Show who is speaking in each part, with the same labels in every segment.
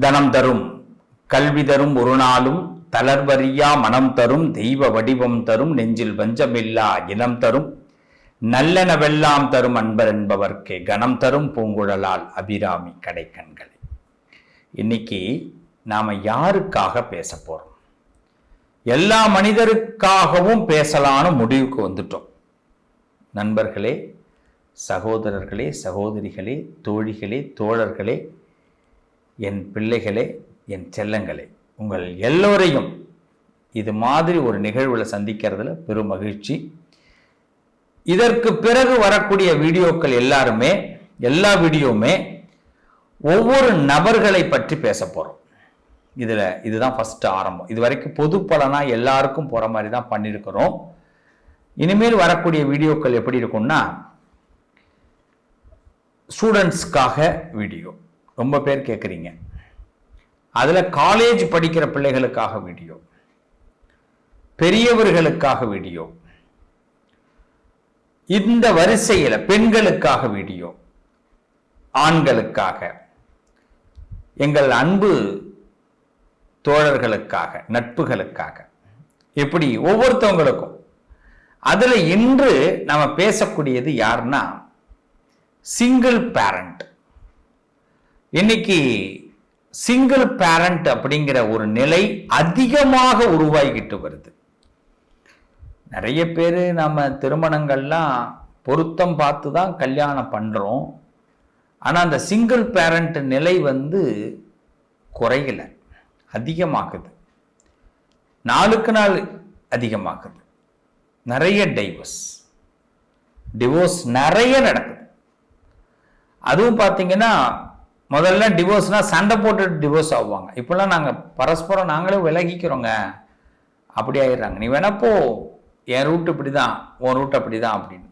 Speaker 1: தனம் தரும். கல்வி தரும் ஒரு நாளும் தளர்வறியா மனம் தரும் தெய்வ வடிவம் தரும் நெஞ்சில் வஞ்சமில்லா இனம் தரும். நல்லெனவெல்லாம் தரும் அன்பர் என்பவர்க்கே கணம் தரும் பூங்குழலால் அபிராமி கடைக்கண்களை. இன்னைக்கு நாம் யாருக்காக பேச போகிறோம் எல்லா மனிதருக்காகவும் பேசலான்னு முடிவுக்கு வந்துட்டோம். நண்பர்களே சகோதரர்களே சகோதரிகளே தோழிகளே தோழர்களே என் பிள்ளைகளே என் செல்லங்களே உங்கள் எல்லோரையும் இது மாதிரி ஒரு நிகழ்வில் சந்திக்கிறதுல பெரும் மகிழ்ச்சி. இதற்கு பிறகு வரக்கூடிய வீடியோக்கள் எல்லாருமே எல்லா வீடியோவுமே ஒவ்வொரு நபர்களை பற்றி பேச போகிறோம் இதில் இதுதான் ஃபஸ்ட்டு ஆரம்பம். இது வரைக்கும் பொது பலனாக எல்லாருக்கும் போகிற மாதிரி தான் பண்ணியிருக்கிறோம் இனிமேல் வரக்கூடிய வீடியோக்கள் எப்படி இருக்கும்னா ஸ்டூடெண்ட்ஸ்க்காக வீடியோ. ரொம்ப பேர் கேட்குறீங்க அதில் காலேஜ் படிக்கிற பிள்ளைகளுக்காக வீடியோ பெரியவர்களுக்காக வீடியோ இந்த வரிசையில் பெண்களுக்காக வீடியோ ஆண்களுக்காக எங்கள் அன்பு தோழர்களுக்காக நட்புகளுக்காக. இப்படி ஒவ்வொருத்தவங்களுக்கும். அதில் இன்று நம்ம பேசக்கூடியது யாருன்னா சிங்கிள் பேரண்ட் இன்னைக்கு சிங்கிள் பேரண்ட் அப்படிங்கிற ஒரு நிலை அதிகமாக உருவாகிக்கிட்டு வருது. நிறைய பேர் நம்ம திருமணங்கள்லாம் பொருத்தம் பார்த்து தான் கல்யாணம் பண்ணுறோம் ஆனால் அந்த சிங்கிள் பேரண்ட் நிலை வந்து குறையல. அதிகமாகுது. நாளுக்கு நாள் அதிகமாகுது. நிறைய டைவர்ஸ் டிவோர்ஸ் நிறைய நடக்குது. அதுவும் பார்த்தீங்கன்னா முதல்ல டிவோர்ஸ்னால் சண்டை போட்டு டிவோர்ஸ் ஆகுவாங்க. இப்போல்லாம் நாங்கள் பரஸ்பரம் நாங்களே விலகிக்கிறோங்க. அப்படி ஆயிடுறாங்க. நீ வேணா போ. என் ரூட் இப்படி தான் உன் ரூட் அப்படி தான் அப்படின்னு.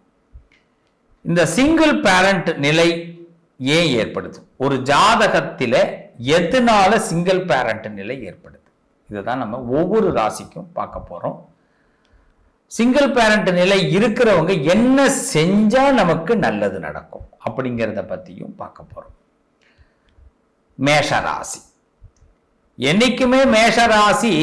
Speaker 1: இந்த சிங்கிள் பேரண்ட் நிலை ஏன் ஏற்படுது? ஒரு ஜாதகத்தில் எதனால சிங்கிள் பேரண்ட் நிலை ஏற்படுது? இதை தான் நம்ம ஒவ்வொரு ராசிக்கும் பார்க்க போகிறோம் சிங்கிள் பேரண்ட் நிலை இருக்கிறவங்க என்ன செஞ்சால் நமக்கு நல்லது நடக்கும்? அப்படிங்கிறத பற்றியும் பார்க்க போகிறோம் மேஷ ராசி என்னைக்குமே மேஷ ராசி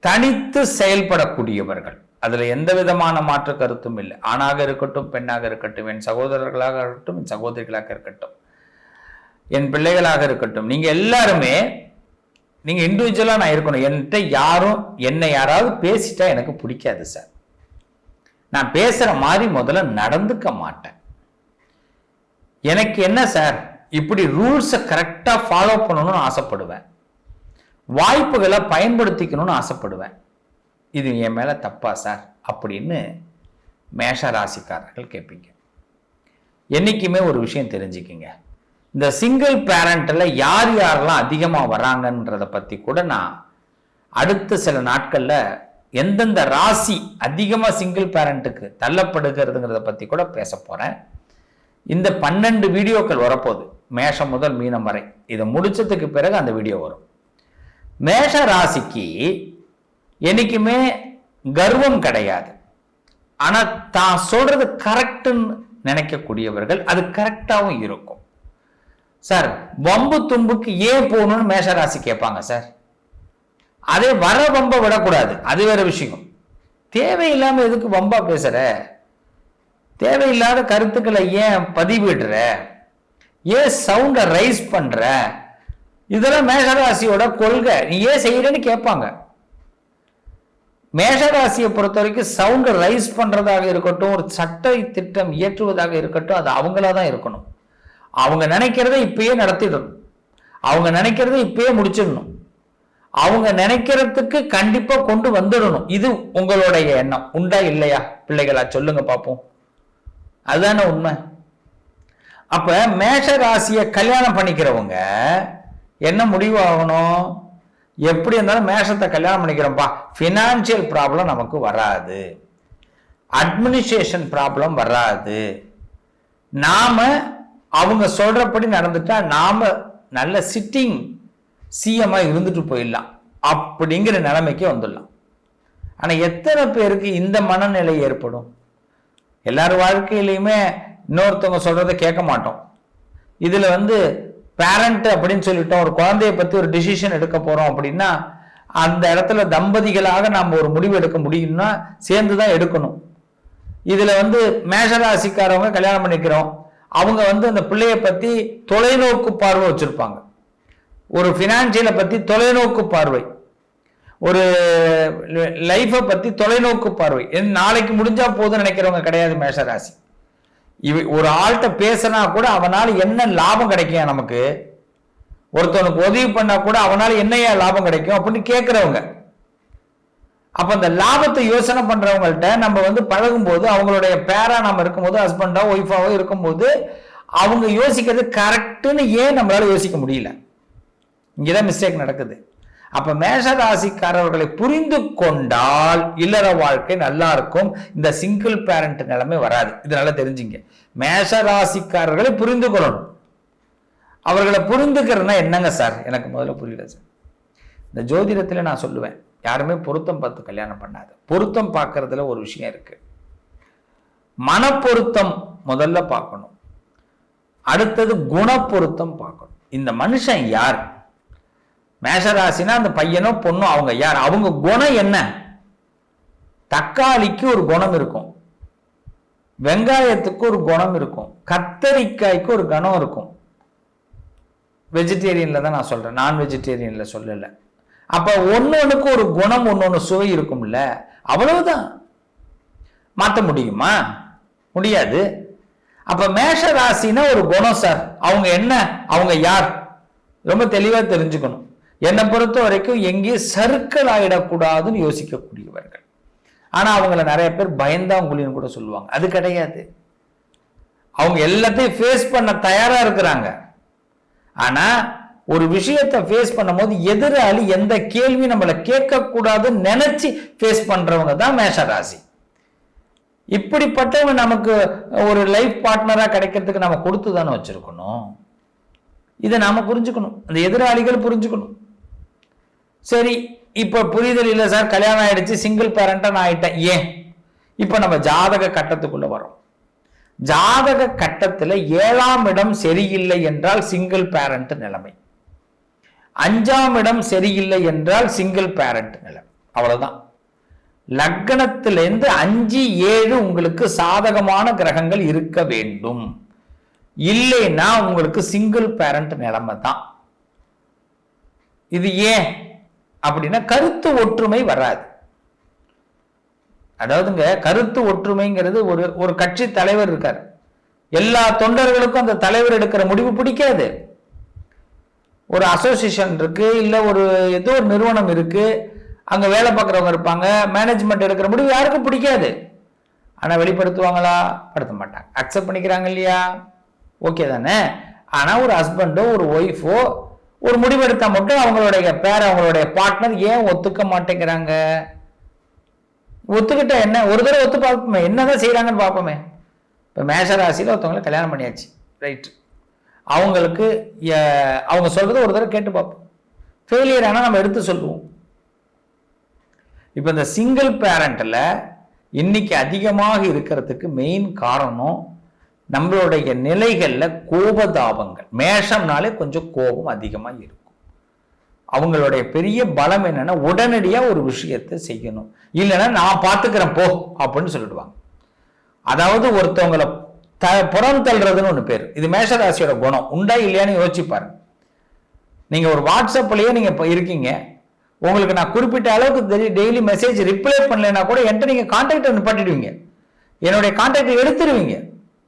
Speaker 1: தனித்து செயல்படக்கூடியவர்கள். அதில் எந்த விதமான மாற்று கருத்தும் இல்லை. ஆணாக இருக்கட்டும் பெண்ணாக இருக்கட்டும் என் சகோதரர்களாக இருக்கட்டும் என் சகோதரிகளாக இருக்கட்டும் என் பிள்ளைகளாக இருக்கட்டும். நீங்கள் எல்லாருமே நீங்கள் இண்டிவிஜுவலாக நான் இருக்கணும். என்கிட்ட யாரும் என்னை யாராவது பேசிட்டா எனக்கு பிடிக்காது சார். நான் பேசுகிற மாதிரி முதல்ல நடந்துக்க மாட்டேன். எனக்கு என்ன சார்? இப்படி ரூல்ஸை கரெக்டாக ஃபாலோ பண்ணணும்னு ஆசைப்படுவேன். வாய்ப்புகளை பயன்படுத்திக்கணும்னு ஆசைப்படுவேன். இது என் மேலே தப்பா சார் அப்படின்னு மேஷ ராசிக்காரர்கள் கேட்பீங்க. என்றைக்குமே ஒரு விஷயம் தெரிஞ்சுக்கிங்க. இந்த சிங்கிள் பேரண்ட்டில் யார் யாரெல்லாம் அதிகமாக வராங்கன்றதை பற்றி கூட நான் அடுத்த சில நாட்களில் எந்தெந்த ராசி அதிகமாக சிங்கிள் பேரண்ட்டுக்கு தள்ளப்படுகிறதுங்கிறத பற்றி கூட பேச போகிறேன் இந்த பன்னெண்டு வீடியோக்கள் வரப்போகுது. மேஷம் முதல் மீனம் வரை. இதை முடிச்சதுக்கு பிறகு அந்த வீடியோ வரும். மேஷ ராசிக்கு என்றைக்குமே கர்வம் கிடையாது. ஆனால் தான் சொல்றது கரெக்டுன்னு நினைக்கக்கூடியவர்கள் அது கரெக்டாகவும் இருக்கும். சார் வம்பு தும்புக்கு ஏன் போகணும்னு மேஷராசி கேட்பாங்க சார். அதே வர வம்ப விடக்கூடாது. அது வேற விஷயம். தேவையில்லாம எதுக்கு வம்பா பேசுற? தேவையில்லாத கருத்துக்களை ஏன் பதிவிடுற? ஏன் சவுண்டை ரைஸ் பண்ணுற இதெல்லாம் மேஷராசியோட கொள்கை. நீ ஏன் செய்கிறேன்னு கேட்பாங்க. மேஷராசியை பொறுத்த வரைக்கும் சவுண்டை ரைஸ் பண்ணுறதாக இருக்கட்டும் ஒரு சட்ட திட்டம் இயற்றுவதாக இருக்கட்டும் அது அவங்களா தான் இருக்கணும். அவங்க நினைக்கிறத இப்பயே நடத்திடணும். அவங்க நினைக்கிறத இப்பயே முடிச்சிடணும். அவங்க நினைக்கிறதுக்கு கண்டிப்பாக கொண்டு வந்துடணும். இது உங்களுடைய எண்ணம். உண்டா இல்லையா? பிள்ளைகளா சொல்லுங்க பார்ப்போம் அதுதானே உண்மை? அப்ப மேஷ ராசியை கல்யாணம் பண்ணிக்கிறவங்க என்ன முடிவு ஆகணும் எப்படி இருந்தாலும் மேஷத்தை கல்யாணம் பண்ணிக்கிறோம்ப்பா ஃபினான்ஷியல் ப்ராப்ளம் நமக்கு வராது. அட்மினிஸ்ட்ரேஷன் ப்ராப்ளம் வராது. நாம அவங்க சொல்றபடி நடந்துட்டா நாம நல்ல சிட்டிங் சிஎம்மா இருந்துட்டு போயிடலாம். அப்படிங்கிற நிலைமைக்கு வந்துடலாம். ஆனால் எத்தனை பேருக்கு இந்த மனநிலை ஏற்படும்? எல்லார் வாழ்க்கையிலையுமே இன்னொருத்தவங்க சொல்றதை கேட்க மாட்டோம். இதுல வந்து பேரண்ட் அப்படின்னு சொல்லிட்டோம். ஒரு குழந்தைய பத்தி ஒரு டிசிஷன் எடுக்க போறோம் அப்படின்னா அந்த இடத்துல தம்பதிகளாக நாம் ஒரு முடிவு எடுக்க முடியும்னா சேர்ந்து தான் எடுக்கணும். இதுல வந்து மேஷராசிக்காரவங்க கல்யாணம் பண்ணிக்கிறோம். அவங்க வந்து அந்த பிள்ளைய பத்தி தொலைநோக்கு பார்வை வச்சிருப்பாங்க. ஒரு பினான்சியலை பத்தி தொலைநோக்கு பார்வை. ஒரு லைஃப்பை பத்தி தொலைநோக்கு பார்வை. நாளைக்கு முடிஞ்சா போதும் நினைக்கிறவங்க கிடையாது மேஷராசி. இவ ஒரு ஆள்கிட்ட பேசினா கூட அவனால் என்ன லாபம் கிடைக்கும் நமக்கு? ஒருத்தவனுக்கு உதவி பண்ணால் கூட அவனால் என்னையா லாபம் கிடைக்கும் அப்படின்னு கேட்குறவங்க அப்போ அந்த லாபத்தை யோசனை பண்ணுறவங்கள்ட்ட நம்ம வந்து பழகும்போது அவங்களுடைய பேரா நம்ம இருக்கும்போது ஹஸ்பண்டா ஒய்ஃபாவோ இருக்கும்போது அவங்க யோசிக்கிறது கரெக்டுன்னு ஏன் நம்மளால் யோசிக்க முடியல? இங்கே தான் மிஸ்டேக் நடக்குது. அப்ப மேஷராசிக்காரர்களை புரிந்து கொண்டால் இல்லற வாழ்க்கை நல்லா இருக்கும். இந்த சிங்கிள் பேரண்ட் நிலைமை வராது. இது நல்லா தெரிஞ்சுங்க. மேஷ ராசிக்காரர்களை புரிந்து கொள்ளணும். அவர்களை புரிந்துக்கிறதுனா என்னங்க சார் எனக்கு முதல்ல புரியல சார் இந்த ஜோதிடத்தில் நான் சொல்லுவேன் யாருமே பொருத்தம் பார்த்து கல்யாணம் பண்ணாது. பொருத்தம் பார்க்கறதுல ஒரு விஷயம் இருக்கு. மனப்பொருத்தம் முதல்ல பார்க்கணும். அடுத்தது குணப்பொருத்தம் பார்க்கணும். இந்த மனுஷன் யார்? மேஷராசினா அந்த பையனோ பொண்ணோ அவங்க யார்? அவங்க குணம் என்ன? தக்காளிக்கு ஒரு குணம் இருக்கும். வெங்காயத்துக்கு ஒரு குணம் இருக்கும். கத்தரிக்காய்க்கு ஒரு குணம் இருக்கும். வெஜிடேரியன்ல தான் நான் சொல்றேன். நான் வெஜிடேரியன்ல சொல்லலை. அப்ப ஒன்னொன்னுக்கு ஒரு குணம் ஒன்னொன்னு சுவை இருக்கும்ல. அவ்வளவுதான். மாற்ற முடியுமா? முடியாது. அப்ப மேஷ ராசினா ஒரு குணம் சார் அவங்க என்ன? அவங்க யார்? ரொம்ப தெளிவா தெரிஞ்சுக்கணும். என்னை பொறுத்த வரைக்கும் எங்கேயும் சர்க்கிள் ஆகிடக்கூடாதுன்னு யோசிக்கக்கூடியவர்கள். ஆனால் அவங்கள நிறைய பேர் பயந்தாங்குழின்னு கூட சொல்லுவாங்க. அது கிடையாது. அவங்க எல்லாத்தையும் ஃபேஸ் பண்ண தயாராக இருக்கிறாங்க. ஆனால் ஒரு விஷயத்தை ஃபேஸ் பண்ணும்போது எதிராளி எந்த கேள்வி நம்மளை கேட்கக்கூடாதுன்னு நினச்சி ஃபேஸ் பண்ணுறவங்க தான் மேஷராசி. இப்படிப்பட்டவங்க நமக்கு ஒரு லைஃப் பார்ட்னராக கிடைக்கிறதுக்கு நம்ம கொடுத்து தானே வச்சுருக்கணும். இதை நாம் புரிஞ்சுக்கணும். அந்த எதிராளிகள் புரிஞ்சுக்கணும். சரி இப்போ புரிதல் இல்லை சார் கல்யாணம் ஆயிடுச்சு சிங்கிள் பேரண்டாக நான் ஆயிட்டேன். ஏன்? இப்போ நம்ம ஜாதக கட்டத்துக்குள்ள வரோம். ஜாதக கட்டத்தில் ஏழாம் இடம் சரியில்லை என்றால் சிங்கிள் பேரண்ட் நிலைமை. அஞ்சாம் இடம் சரியில்லை என்றால் சிங்கிள் பேரண்ட் நிலைமை. அவ்வளோதான் லக்னத்திலிருந்து அஞ்சு ஏழு உங்களுக்கு சாதகமான கிரகங்கள் இருக்க வேண்டும். இல்லைன்னா உங்களுக்கு சிங்கிள் பேரண்ட் நிலைமை தான். இது ஏன்? அப்படின்னா கருத்து ஒற்றுமை வராது. அதாவதுங்க கருத்து ஒற்றுமைங்கிறது ஒரு ஒரு கட்சி தலைவர் இருக்கார். எல்லா தொண்டர்களுக்கும் அந்த தலைவர் எடுக்கிற முடிவு பிடிக்காது. ஒரு அசோசியேஷன் இருக்கு இல்ல ஒரு ஏதோ ஒரு நிறுவனம் இருக்கு அங்க வேலை பார்க்குறவங்க இருப்பாங்க மேனேஜ்மெண்ட் எடுக்கிற முடிவு யாருக்கும் பிடிக்காது. ஆனா வெளிப்படுத்துவாங்களா? படுத்த மாட்டாங்க. அக்செப்ட் பண்ணிக்கிறாங்க இல்லையா? ஓகே தானே? ஆனா ஒரு ஹஸ்பண்டோ ஒரு ஒய்ஃபோ ஒரு முடிவெடுத்தா மட்டும் அவங்களுடைய பேர் அவங்களுடைய பார்ட்னர் ஏன் ஒத்துக்க மாட்டேங்கிறாங்க? ஒத்துக்கிட்ட என்ன? ஒரு தடவை ஒத்து பார்ப்போமே. என்னதான் செய்யறாங்கன்னு பார்ப்போமே. இப்போ மேஷராசியில் ஒருத்தவங்களை கல்யாணம் பண்ணியாச்சு. ரைட் அவங்களுக்கு அவங்க சொல்றதை ஒரு தடவை கேட்டு பார்ப்போம். ஃபெயிலியர் ஆனால் நம்ம எடுத்து சொல்லுவோம். இப்போ இந்த சிங்கிள் பேரண்ட்டில் இன்னைக்கு அதிகமாக இருக்கிறதுக்கு மெயின் காரணம் நம்மளுடைய நிலைகளில் கோபதாபங்கள். மேஷம்னாலே கொஞ்சம் கோபம் அதிகமாக இருக்கும். அவங்களுடைய பெரிய பலம் என்னன்னா உடனடியாக ஒரு விஷயத்தை செய்யணும். இல்லைன்னா நான் பார்த்துக்கிறேன் போ அப்படின்னு சொல்லிடுவாங்க. அதாவது ஒருத்தவங்களை த புறம் தள்ளுறதுன்னு ஒன்று பேர். இது மேஷராசியோட குணம். உண்டா இல்லையான்னு யோசிச்சு பாருங்க. நீங்கள் ஒரு வாட்ஸ்அப்லேயே நீங்கள் இப்போ இருக்கீங்க. உங்களுக்கு நான் குறிப்பிட்ட அளவுக்கு தெரியும் டெய்லி மெசேஜ் ரிப்ளை பண்ணலைன்னா கூட என்கிட்ட நீங்கள் கான்டாக்டை நிப்பாட்டிடுவீங்க. என்னுடைய கான்டாக்டை எடுத்துருவீங்க.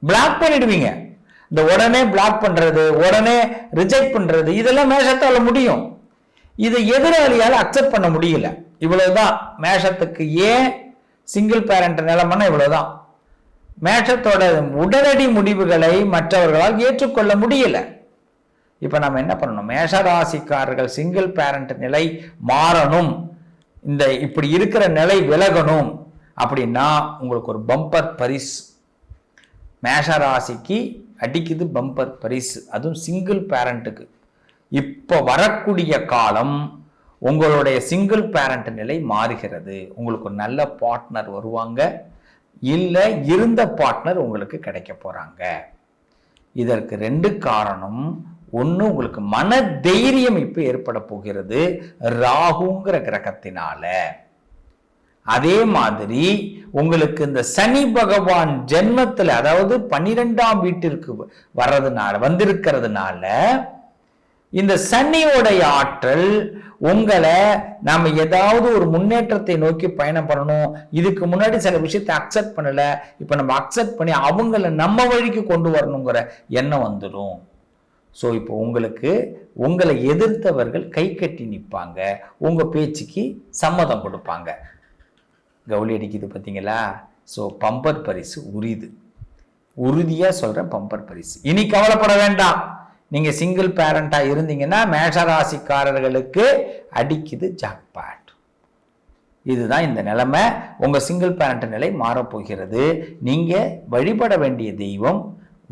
Speaker 1: பிளாக் பண்ணிடுவீங்க. இந்த உடனே பிளாக் பண்றது உடனே ரிஜெக்ட் பண்றது இதெல்லாம் மேஷத்தால முடியும். இதை எதிராளியால் அக்செப்ட் பண்ண முடியல. இவ்வளவுதான். மேஷத்துக்கு ஏன் சிங்கிள் பேரண்ட் நிலைமைனா இவ்வளவுதான். மேஷத்தோட உடனடி முடிவுகளை மற்றவர்களால் ஏற்றுக்கொள்ள முடியல. இப்ப நம்ம என்ன பண்ணணும்? மேஷராசிக்காரர்கள் சிங்கிள் பேரண்ட் நிலை மாறணும். இந்த இப்படி இருக்கிற நிலை விலகணும். அப்படின்னா உங்களுக்கு ஒரு பம்பர் பரிசு. மேஷராசிக்கு அடிக்குது பம்பர் பரிசு. அதுவும் சிங்கிள் பேரண்ட்டுக்கு இப்போ வரக்கூடிய காலம் உங்களுடைய சிங்கிள் பேரண்ட் நிலை மாறுகிறது. உங்களுக்கு ஒரு நல்ல பார்ட்னர் வருவாங்க. இல்லை இருந்த பார்ட்னர் உங்களுக்கு கிடைக்க போகிறாங்க இதற்கு ரெண்டு காரணம். ஒன்று உங்களுக்கு மன தைரியம் இப்போ ஏற்பட போகிறது. ராகுங்கிற கிரகத்தினால. அதே மாதிரி உங்களுக்கு இந்த சனி பகவான் ஜென்மத்தில் அதாவது பன்னிரெண்டாம் வீட்டிற்கு வர்றதுனால வந்திருக்கிறதுனால இந்த சனியோடைய ஆற்றல் உங்களை நம்ம ஏதாவது ஒரு முன்னேற்றத்தை நோக்கி பயணம் பண்ணணும். இதுக்கு முன்னாடி சில விஷயத்தை அக்செப்ட் பண்ணல. இப்போ நம்ம அக்செப்ட் பண்ணி அவங்கள நம்ம வழிக்கு கொண்டு வரணுங்கிற எண்ணம் வந்துடும் ஸோ இப்போ உங்களுக்கு உங்களை எதிர்த்தவர்கள் கை கட்டி நிற்பாங்க. உங்கள் பேச்சுக்கு சம்மதம் கொடுப்பாங்க. கவுளி அடிக்குது பார்த்தீங்களா ஸோ பம்பர் பரிசு உரிது. உறுதியாக சொல்கிறேன் பம்பர் பரிசு. இனி கவலைப்பட வேண்டாம். நீங்கள் சிங்கிள் பேரண்ட்டாக இருந்தீங்கன்னா மேஷராசிக்காரர்களுக்கு அடிக்குது ஜாக்பாட் இதுதான் இந்த நிலைமை. உங்கள் சிங்கிள் பேரண்ட் நிலை மாறப்போகிறது. நீங்கள் வழிபட வேண்டிய தெய்வம்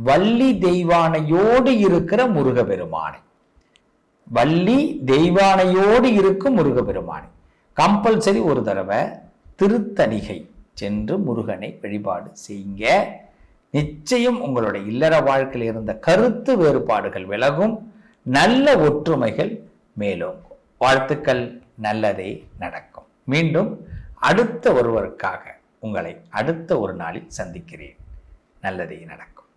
Speaker 1: வள்ளி தெய்வானையோடு இருக்கிற முருகபெருமானை வள்ளி தெய்வானையோடு இருக்கும் முருகபெருமானை கம்பல்சரி ஒரு தடவை திருத்தணிகை சென்று முருகனை வழிபாடு செய்யுங்க. நிச்சயம் உங்களுடைய இல்லற வாழ்க்கையில் இருந்த கருத்து வேறுபாடுகள் விலகும். நல்ல ஒற்றுமைகள் மேலோங்கும். வாழ்த்துக்கள் நல்லதே நடக்கும். மீண்டும் அடுத்த ஒருவருக்காக உங்களை அடுத்த ஒரு நாளில் சந்திக்கிறேன். நல்லதே நடக்கும்.